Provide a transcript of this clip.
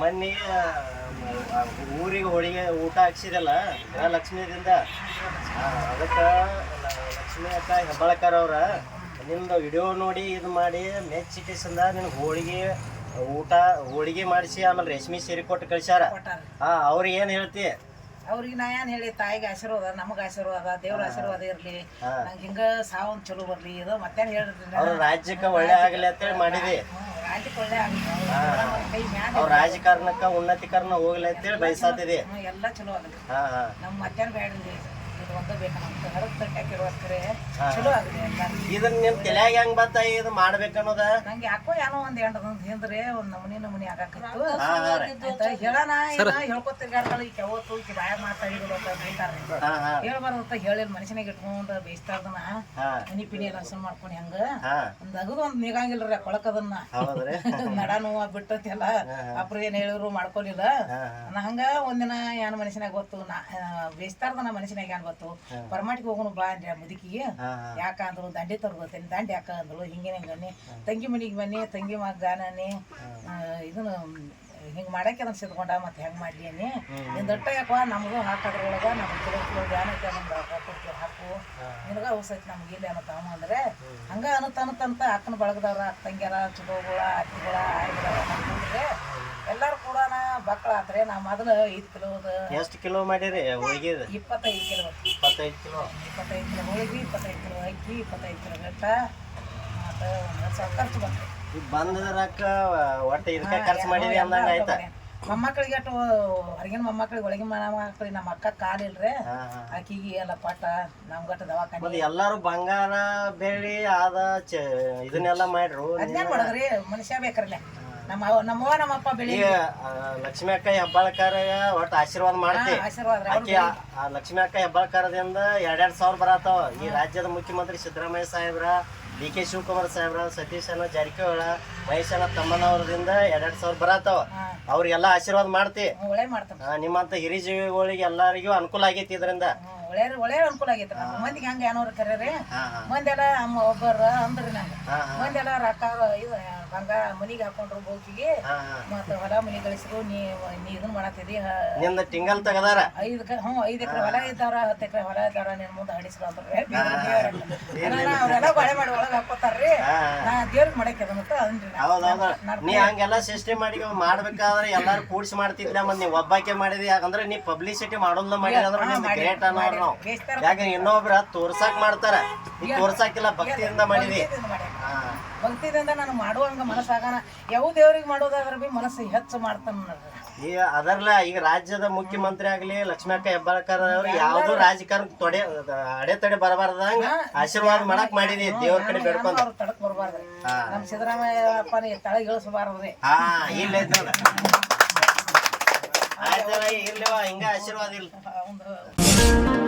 ಮೊನ್ನೆ ಊರಿಗೆ ಹೋಳಿಗೆ ಊಟ ಹಾಕ್ಸಿದಲ್ಲ ಲಕ್ಷ್ಮೀದಿಂದ. ಅದಕ್ಕೆ ಲಕ್ಷ್ಮಿ ಅಕ್ಕ ಹೆಬ್ಬಾಳಕರ್ ಅವ್ರ ನಿಮ್ದು ವಿಡಿಯೋ ನೋಡಿ ಇದು ಮಾಡಿ ಮೆಚ್ಚಿಟ್ಟಿಸಿಂದ ನಿನ್ಗೆ ಹೋಳಿಗೆ ಊಟ ಹೋಳಿಗೆ ಮಾಡಿಸಿ ಆಮೇಲೆ ರೇಷ್ಮೆ ಸೀರೆ ಕೊಟ್ಟು ಕಳಿಸ್ಯಾರ. ಹಾಂ ಹಾ ಅವ್ರಿಗೆ ಏನು ಹೇಳ್ತಿ? ಅವ್ರಿಗೆ ನಾ ಏನ್ ಹೇಳಿ ತಾಯಿಗೆ ಆಶೀರ್ವಾದ ನಮಗ ಆಶೀರ್ವಾದ ದೇವ್ರ ಆಶೀರ್ವಾದ ಇರ್ಲಿ. ನಂಗೆ ಹಿಂಗ ಸಾವನ್ ಚಲೋ ಬರ್ಲಿ ಇದು ಮತ್ತೇನ್ ಹೇಳಿದ್ರಿ ಅವ್ರ ರಾಜ್ಯಕ್ಕೆ ಒಳ್ಳೆ ಆಗಲಿ ಅಂತೇಳಿ ಮಾಡಿದಿ. ರಾಜ್ಯಕ್ಕೆ ಒಳ್ಳೆ ಆಗ್ಲಿ. ಅವ್ರ ರಾಜಕಾರಣಕ್ಕ ಉನ್ನತೀಕರಣ ಹೋಗ್ಲಿ ಅಂತೇಳಿ ಬಯಸಾತಿದೆ. ಎಲ್ಲ ಚಲೋ ಆಗಲಿ ನಮ್ ಮತ್ತೇನ್ ಬೇಡ್ರಿ. ಇದು ಒಂದ ಬೇಕಂತ. ಚಲೋ ಆಗಿದೆ ಎಲ್ಲ ಇದನ್ನ ನಿಮ್ ತಲ್ಯಾಗ ಹೆಂಗ್ ಬತ್ತ ಇದು ಮಾಡ್ಬೇಕನ್ನೋದ? ನಂಗೆ ಯಾಕೋ ಏನೋ ಒಂದ್ ಎಂಟು ಹಿಂದ್ರೆ ಒಂದ್ ನಮನಿ ನಮೂನಿ ಆಗಾಕಿತ್ತು ಹಾ ಹಾ ರೀ. ಆಯ್ತಾ ಹೇಳಣ ಏನ ಹೇಳ್ಕೊತಿರ್ಗಾಡ್ಗಳು ಈ ಬಾಯ ಮಾತಾಡಿದ್ರು ಅಂತ ಬೈತಾರ್ರಿ. ಹಾ ಹಾ. ಹೇಳ್ಬಾರ್ದು ಅಂತ ಹೇಳಿಲ್ಲ ಮನುಷ್ಯನಾಗ ಇಟ್ಕೊಂಡು ಬೇಯಿಸ್ತಾರ್ದನ. ಹಾ. ಮನಿ ಪಿನಿ ಎಲ್ಲ ಹಸನ್ ಮಾಡ್ಕೊಂಡು ಹೆಂಗ? ಹಾ. ಒಂದ್ ಅಗದು ಒಂದ್ ನಿಗಂಗಿಲ್ರಿ ಕೊಳಕದನ್ನ ಹೌದ್ರಿ. ನಡ ನೋವ ಬಿಟ್ಟತಿಲ್ಲ ಅಪ್ರ ಏನ್ ಹೇಳಿದ್ರು ಮಾಡ್ಕೊಲಿಲ್ಲ. ಹಾ ನಾ ಹಂಗ ಒಂದಿನ ಏನ್ ಮನುಷ್ಯನಾಗ ಗೊತ್ತು ನಾ ಬೇಯಿಸ್ತಾರ್ದನ ಮನುಷ್ಯನಾಗ ಏನ್ ಗೊತ್ತು. ಪರಮಾಟಿಗೆ ಹೋಗೋಣ ಬಾ ಅಂದ್ರೆ ಆ ಮುದುಕಿಗೆ. ಯಾಕ ಅಂದ್ರು ದಂಡೆ ತರ್ಬೋತೇನೆ ದಂಡೆ ಯಾಕ ಅಂದ್ರು ಹಿಂಗೆ ಹಂಗನೆ ತಂಗಿ ಮನಿಗೆ ಬನ್ನಿ ತಂಗಿ ಮಗ ಗಾನನಿ ಇದನ್ನ ಹಿಂಗೆ ಮಾಡಕ್ಕೆ ಅದನ್ನ ಸಿದ್ಕೊಂಡ ಮತ್ತೆ ಹೆಂಗೆ ಮಾಡ್ಲಿ ಅನ್ನಿ. ನಿನ್ ದೊಡ್ಡ ಯಾಕವ ನಮಗೂ ಒಳಗ ನಮ್ಗೆ ಕಿಲೋ ಕಿಲೋ ಧ್ಯಾನಕ್ಕೆ ಒಂದು ಕೊಡ್ತೀವಿ ಹಾಕು. ನಿನಗ ಔಸೈತಿ ನಮ್ಗೆ ಇಲ್ಲ ಅನ್ನೋ ತಮ್ಮ ಅಂದ್ರೆ ಹಂಗ ಅನ್ನ ತನ್ನ ತಂತ ಅಕ್ಕನ ಬಳಗದವ್ರ ಅಕ್ಕ ತಂಗ್ಯಾರ ಚುಗೋಗಳ ಅತ್ತಿಗಳ ಆಯ್ಗಳ ಬಕ್ಕಳ ಆದ್ರೆ ನಮ್ಮ ಅದನ್ನ ಐದು ಕಿಲೋದ ಎಷ್ಟ್ ಕಿಲೋ ಮಾಡಿರಿ? ಹೋಳಿಗೆದ? ಇಪ್ಪತ್ತೈದು ಕಿಲೋ ಇಪ್ಪತ್ತೈದು ಕಿಲೋ? ಇಪ್ಪತ್ತೈದು ಕಿಲೋ ಹೋಳಿಗೆ ಇಪ್ಪತ್ತೈದು ಕಿಲೋ ಅಕ್ಕಿ ಇಪ್ಪತ್ತೈದು ಕಿಲೋ ಬೆಟ್ಟ ಮತ್ತು ಒಂದು ಸಾವಿರ ಖರ್ಚು ಬಂತು. ಬಂದ ರೊಕ್ಕ ಒಟ್ಟ ಇದಕ್ಕ ಖರ್ಚು ಮಾಡಿರಿ ಅಂದಂಗ ಆಯ್ತಾ? ಮೊಮ್ಮಕ್ಕಳಿಗೆ ಅಟ್ಟು ಹೊರಗಿನ ಮೊಮ್ಮಕ್ಕಳಿಗೆ ಒಳಗಿನ ಮೊಮ್ಮಕ್ಕಳಿಗೆ ನಮ್ಮ ಅಕ್ಕ ಕಾಲಿಲ್ರಿ ಆಕಿಗೆ ಎಲ್ಲ ಪಾಠ ನಮ್ಗಟ್ಟು ದವಾಖಾನೆ. ಎಲ್ಲಾರು ಬಂಗಾರ ಬೆಳ್ಳಿ ಆದ ಚ ಇದನ್ನೆಲ್ಲ ಮಾಡ್ರು. ಅದ್ನೇನ್ ಮಾಡೋದ್ರಿ? ಮನುಷ್ಯ ಬೇಕ್ರಲ್ಲ. ನಮ್ಮ ನಮ್ಮವ್ವ ನಮ್ಮಪ್ಪ ಬೆಳಿ ಲಕ್ಷ್ಮಿ ಅಕ್ಕ ಹೆಬ್ಬಾಳ್ಕಾರ ಒಟ್ಟು ಆಶೀರ್ವಾದ ಮಾಡ್ತಿ. ಆಶೀರ್ವಾದ ರೀ. ಆಕಿ ಆ- ಆ ಲಕ್ಷ್ಮಿ ಅಕ್ಕ ಹೆಬ್ಬಾಳ್ಕಾರದಿಂದ ಎರಡೆರಡು ಸಾವಿರ ಬರತಾವ ಈ ರಾಜ್ಯದ ಮುಖ್ಯಮಂತ್ರಿ ಸಿದ್ದರಾಮಯ್ಯ ಸಾಹೇಬ್ರ ಡಿ ಕೆ ಶಿವಕುಮಾರ್ ಸಾಹೇಬ್ರ ಸತೀಶ್ ಅನ್ನ ಜಾರಕಿಹೊಳ ಮಹೇಶ್ ಅನ್ನ ತಮ್ಮನವ್ರದಿಂದ ಎರಡೆರಡು ಸಾವಿರ ಹಾ. ಅವ್ರಿಗೆಲ್ಲ ಆಶೀರ್ವಾದ ಮಾಡ್ತಿ. ಒಳ್ಳೆ ಮಾಡ್ತಾನ ಆ, ನಿಮ್ಮಂತ ಹಿರಿಜೀವಿಗಳಿಗೆ ಎಲ್ಲರಿಗೂ ಅನುಕೂಲ ಆಗೈತಿ ಇದರಿಂದ. ಒಳ್ಳೆ ಒಳ್ಳೆ ಅನುಕೂಲ ಆಗೈತೆ ನಮ್ಮ ಮಂದಿಗೆ ಹಂಗೆ ಏನೋ ಕರೀರಿ. ಮಂದೆಲ್ಲ ಅಮ್ಮ ಒಬ್ಬರ ಅಂದ್ರಿ ನಂಗೆ. ಮಂದೆಲ್ಲ ರೊಕ್ಕ ಇದು ಬಂಗಾರ ಮನಿಗೆ ಹಾಕೊಂಡ್ರು ಬೋಕಿಗೆ. ಮತ್ತು ಹೊಲ ಮನಿ ಕಳಿಸ್ರು ನೀ ನೀ ಇದನ್ನ ಮಾಡತ್ತಿದಿ. ನಿಂದ ಟಿಂಗಲ್ ತಗದಾರ? ಐದು ಹ್ಞೂ ಐದು ಎಕರೆ ಹೊಲ ಇದ್ದಾರ ಹತ್ತು ಎಕರೆ ಹೊಲ ಇದ್ದಾರ ನಿನ್ ಮುಂದೆ ಹಡಿಸ್ರು ಅಂದ್ರೆ ಅವರೆಲ್ಲ ಬಾಳೆ ಮಾಡಿ ಒಳಗೆ ಹಾಕೋತಾರ್ರಿ. ನಾ ದೇವ್ರಿಗೆ ಮಾಡಕ್ಕೆ ಅಂತ ಅಂದ್ರಿ ನಾ. ಹಂಗೆಲ್ಲ ಸಿಸ್ಟಮ್ ಮಾಡಿ ಮಾಡ್ಬೇಕಾದ್ರೆ ಎಲ್ಲಾರು ಕೂಡ್ಸಿ ಮಾಡ್ತಿದ್ಲ ಮತ್ತೆ ನೀವು ಒಬ್ಬಾಕೆ ಮಾಡಿದಿ. ಯಾಕಂದ್ರೆ ನೀ ಪಬ್ಲಿಸಿಟಿ ಮಾಡೋಲ್ಲ ಮಾಡಿ ಅಂದ್ರೆ ಗ್ರೇಟ್ ಅನ್ನೋರು ನಾವು. ಯಾಕಂದ್ರೆ ಯಾಕೆ ಇನ್ನೊಬ್ರ ತೋರ್ಸಾಕ್ ಮಾಡ್ತಾರ? ಈ ತೋರ್ಸಾಕಿಲ್ಲ ಭಕ್ತಿಯಿಂದ ಮಾಡಿದಿ. ಭಕ್ತಿದಿಂದ. ಹಾ. ಭಕ್ತಿದಿಂದ ನಾನು ಮಾಡುವಂಗ ಮನಸ್ಸಾಗಣ ಯಾವ ದೇವ್ರಿಗೆ ಮಾಡೋದಾದ್ರೆ ಬಿ ಮನಸ್ಸು ಹೆಚ್ಚು ಮಾಡ್ತಾನ ನೋಡ್ರಿ. ಈಗ ಅದರ್ಲ ಈಗ ರಾಜ್ಯದ ಮುಖ್ಯಮಂತ್ರಿ ಆಗ್ಲಿ ಲಕ್ಷ್ಮೀ ಅಕ್ಕ ಹೆಬ್ಬಾಳ್ಕರ್ ಅವ್ರು ಯಾವ್ದು ರಾಜಕಾರಣ ತೊಡೆ ಅಡೆತಡೆ ಬರಬಾರ್ದಂಗ ಆಶೀರ್ವಾದ ಮಾಡಕ್ ಮಾಡಿದಿ ದೇವ್ರ ಕಡೆ ಬೇಡ್ಕೊಂಡ್ ಅವ್ರು ತಡಕ್ ಬರ್ಬಾರ್ದ್ರಿ ಹಾ. ಸಿದ್ದರಾಮಯ್ಯ ಸಿದ್ದರಾಮಯ್ಯಪ್ಪ ತಳ ಇಳಿಸಬಾರ್ದ್ರಿ ಹಾ ಇಲ್ಲ ನೋಡ. ಆಯ್ತಲ್ಲ ಇರ್ಲಿವ ಹಿಂಗ ಆಶೀರ್ವಾದ ಇಲ್ಲ. ಒಂದು